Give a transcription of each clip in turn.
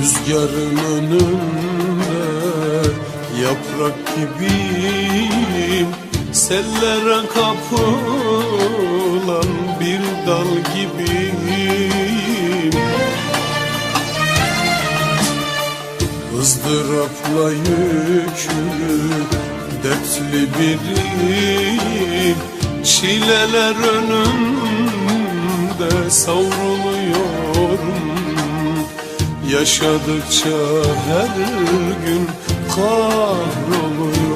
Rüzgarın önünde yaprak gibiyim. Sellere kapılan bir dal gibiyim. Izdırapla yüklü dertli biriyim. Çileler önümde savruluyorum Yaşadıkça her gün kahroluyorum.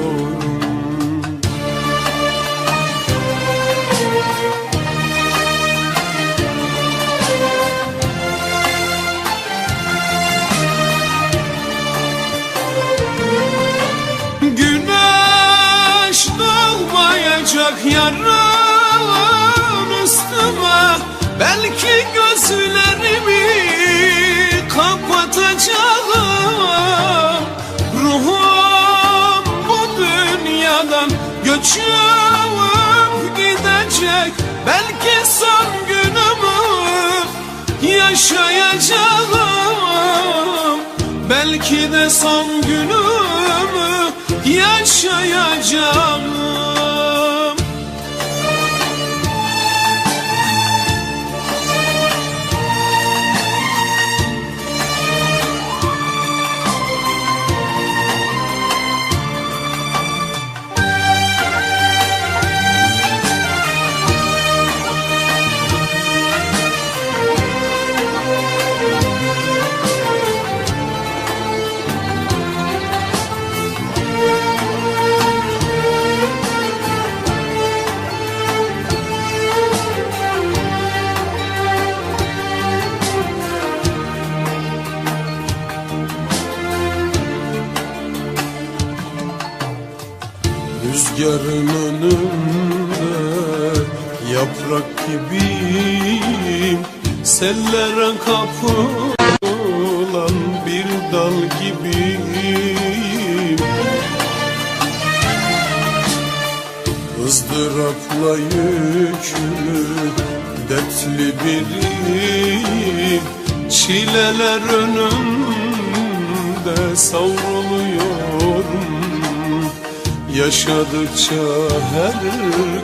Güneş doğmayacak yarın üstüme Belki gözlerimi göçüp gidecek Belki son günümü yaşayacağım. Belki de son günümü yaşayacağım Rüzgarın önünde yaprak gibiyim. Sellere kapılan bir dal gibiyim. Izdırapla yüklü dertli biriyim. Çileler önümde savruluyorum Yaşadıkça her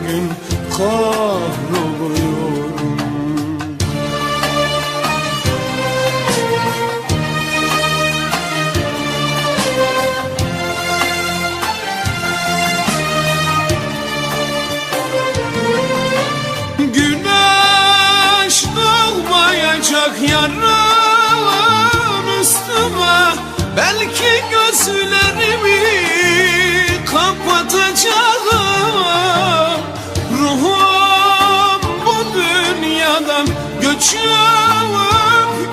gün kahroluyorum kapatacağım Ruhum bu dünyadan göçüp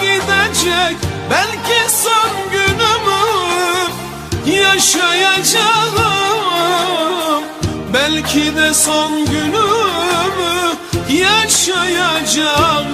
gidecek. Belki son günümü yaşayacağım. Belki de son günümü yaşayacağım